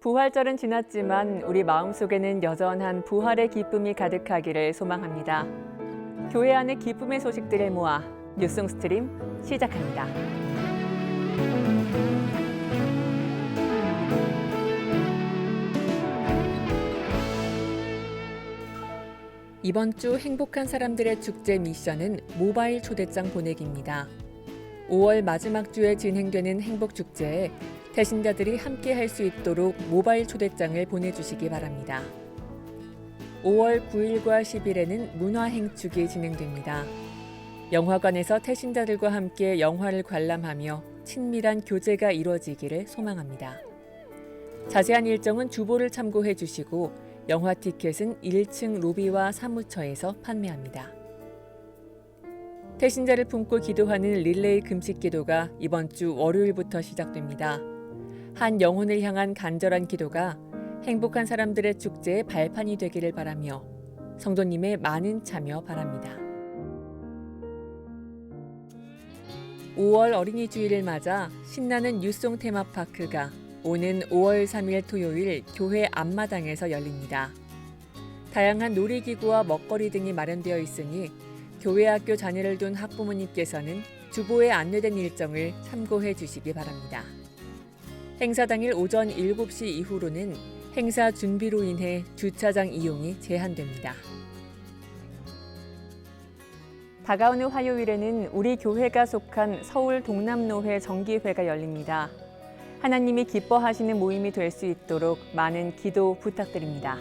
부활절은 지났지만 우리 마음속에는 여전한 부활의 기쁨이 가득하기를 소망합니다. 교회 안의 기쁨의 소식들을 모아 뉴송 스트림 시작합니다. 이번 주 행복한 사람들의 축제 미션은 모바일 초대장 보내기입니다. 5월 마지막 주에 진행되는 행복 축제에 대신자들이 함께 할 수 있도록 모바일 초대장을 보내주시기 바랍니다. 5월 9일과 10일에는 문화행축이 진행됩니다. 영화관에서 태신자들과 함께 영화를 관람하며 친밀한 교제가 이루어지기를 소망합니다. 자세한 일정은 주보를 참고해 주시고 영화 티켓은 1층 로비와 사무처에서 판매합니다. 태신자를 품고 기도하는 릴레이 금식 기도가 이번 주 월요일부터 시작됩니다. 한 영혼을 향한 간절한 기도가 행복한 사람들의 축제의 발판이 되기를 바라며 성도님의 많은 참여 바랍니다. 5월 어린이 주일을 맞아 신나는 유송 테마파크가 오는 5월 3일 토요일 교회 앞마당에서 열립니다. 다양한 놀이기구와 먹거리 등이 마련되어 있으니 교회 학교 자녀를 둔 학부모님께서는 주보에 안내된 일정을 참고해 주시기 바랍니다. 행사 당일 오전 7시 이후로는 행사 준비로 인해 주차장 이용이 제한됩니다. 다가오는 화요일에는 우리 교회가 속한 서울 동남노회 정기회가 열립니다. 하나님이 기뻐하시는 모임이 될 수 있도록 많은 기도 부탁드립니다.